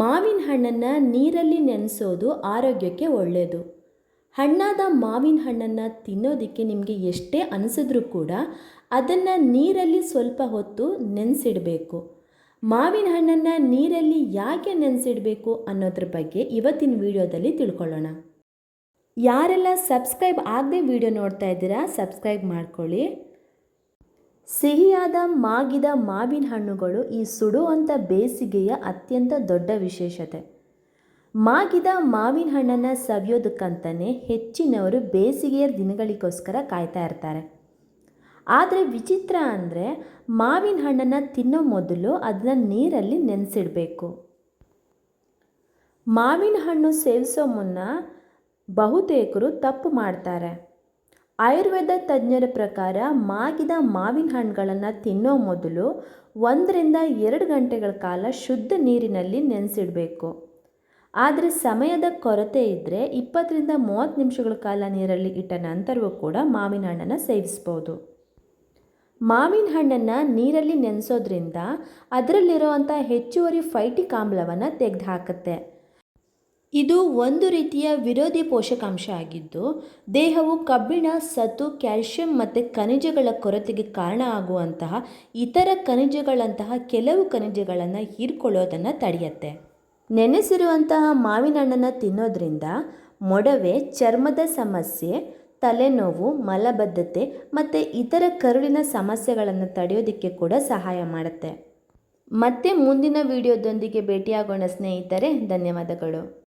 ಮಾವಿನ ಹಣ್ಣನ್ನು ನೀರಲ್ಲಿ ನೆನೆಸೋದು ಆರೋಗ್ಯಕ್ಕೆ ಒಳ್ಳೆಯದು ಹಣ್ಣಾದ ಮಾವಿನ ಹಣ್ಣನ್ನು ತಿನ್ನೋದಕ್ಕೆ ನಿಮಗೆ ಎಷ್ಟೇ ಅನಿಸಿದ್ರೂ ಕೂಡ ಅದನ್ನು ನೀರಲ್ಲಿ ಸ್ವಲ್ಪ ಹೊತ್ತು ನೆನೆಸಿಡಬೇಕು. ಮಾವಿನ ಹಣ್ಣನ್ನು ನೀರಲ್ಲಿ ಯಾಕೆ ನೆನೆಸಿಡಬೇಕು ಅನ್ನೋದ್ರ ಬಗ್ಗೆ ಇವತ್ತಿನ ವಿಡಿಯೋದಲ್ಲಿ ತಿಳ್ಕೊಳ್ಳೋಣ. ಯಾರೆಲ್ಲ ಸಬ್ಸ್ಕ್ರೈಬ್ ಆಗದೆ ವಿಡಿಯೋ ನೋಡ್ತಾ ಇದ್ದೀರಾ ಸಬ್ಸ್ಕ್ರೈಬ್ ಮಾಡ್ಕೊಳ್ಳಿ. ಸಿಹಿಯಾದ ಮಾಗಿದ ಮಾವಿನ ಹಣ್ಣುಗಳು ಈ ಸುಡುವಂಥ ಬೇಸಿಗೆಯ ಅತ್ಯಂತ ದೊಡ್ಡ ವಿಶೇಷತೆ. ಮಾಗಿದ ಮಾವಿನ ಹಣ್ಣನ್ನು ಸವಿಯೋದಕ್ಕಂತಲೇ ಹೆಚ್ಚಿನವರು ಬೇಸಿಗೆಯ ದಿನಗಳಿಗೋಸ್ಕರ ಕಾಯ್ತಾ ಇರ್ತಾರೆ. ಆದರೆ ವಿಚಿತ್ರ ಅಂದರೆ ಮಾವಿನ ಹಣ್ಣನ್ನು ತಿನ್ನೋ ಮೊದಲು ಅದನ್ನ ನೀರಲ್ಲಿ ನೆನೆಸಿಡಬೇಕು. ಮಾವಿನ ಹಣ್ಣು ಸೇವಿಸೋ ಮುನ್ನ ಬಹುತೇಕರು ತಪ್ಪು ಮಾಡ್ತಾರೆ. ಆಯುರ್ವೇದ ತಜ್ಞರ ಪ್ರಕಾರ ಮಾಗಿದ ಮಾವಿನ ಹಣ್ಣುಗಳನ್ನು ತಿನ್ನೋ ಮೊದಲು ಒಂದರಿಂದ ಎರಡು ಗಂಟೆಗಳ ಕಾಲ ಶುದ್ಧ ನೀರಿನಲ್ಲಿ ನೆನೆಸಿಡಬೇಕು. ಆದರೆ ಸಮಯದ ಕೊರತೆ ಇದ್ದರೆ ಇಪ್ಪತ್ತರಿಂದ ಮೂವತ್ತು ನಿಮಿಷಗಳ ಕಾಲ ನೀರಲ್ಲಿ ಇಟ್ಟ ನಂತರವೂ ಕೂಡ ಮಾವಿನ ಹಣ್ಣನ್ನು ಸೇವಿಸ್ಬೋದು. ಮಾವಿನ ಹಣ್ಣನ್ನು ನೀರಲ್ಲಿ ನೆನೆಸೋದ್ರಿಂದ ಅದರಲ್ಲಿರೋವಂಥ ಹೆಚ್ಚುವರಿ ಫೈಟಿಕ್ ಆಮ್ಲವನ್ನು ತೆಗೆದುಹಾಕುತ್ತೆ ಇದು ಒಂದು ರೀತಿಯ ವಿರೋಧಿ ಪೋಷಕಾಂಶ ಆಗಿದ್ದು, ದೇಹವು ಕಬ್ಬಿಣ ಸತು ಕ್ಯಾಲ್ಶಿಯಂ ಮತ್ತು ಖನಿಜಗಳ ಕೊರತೆಗೆ ಕಾರಣ ಆಗುವಂತಹ ಇತರ ಖನಿಜಗಳಂತಹ ಕೆಲವು ಖನಿಜಗಳನ್ನು ಹೀರ್ಕೊಳ್ಳೋದನ್ನು ತಡೆಯುತ್ತೆ. ನೆನೆಸಿರುವಂತಹ ಮಾವಿನ ಹಣ್ಣನ್ನು ತಿನ್ನೋದ್ರಿಂದ ಮೊಡವೆ, ಚರ್ಮದ ಸಮಸ್ಯೆ, ತಲೆನೋವು, ಮಲಬದ್ಧತೆ ಮತ್ತು ಇತರ ಕರುಳಿನ ಸಮಸ್ಯೆಗಳನ್ನು ತಡೆಯೋದಕ್ಕೆ ಕೂಡ ಸಹಾಯ ಮಾಡುತ್ತೆ. ಮತ್ತೆ ಮುಂದಿನ ವಿಡಿಯೋದೊಂದಿಗೆ ಭೇಟಿಯಾಗೋಣ ಸ್ನೇಹಿತರೆ, ಧನ್ಯವಾದಗಳು.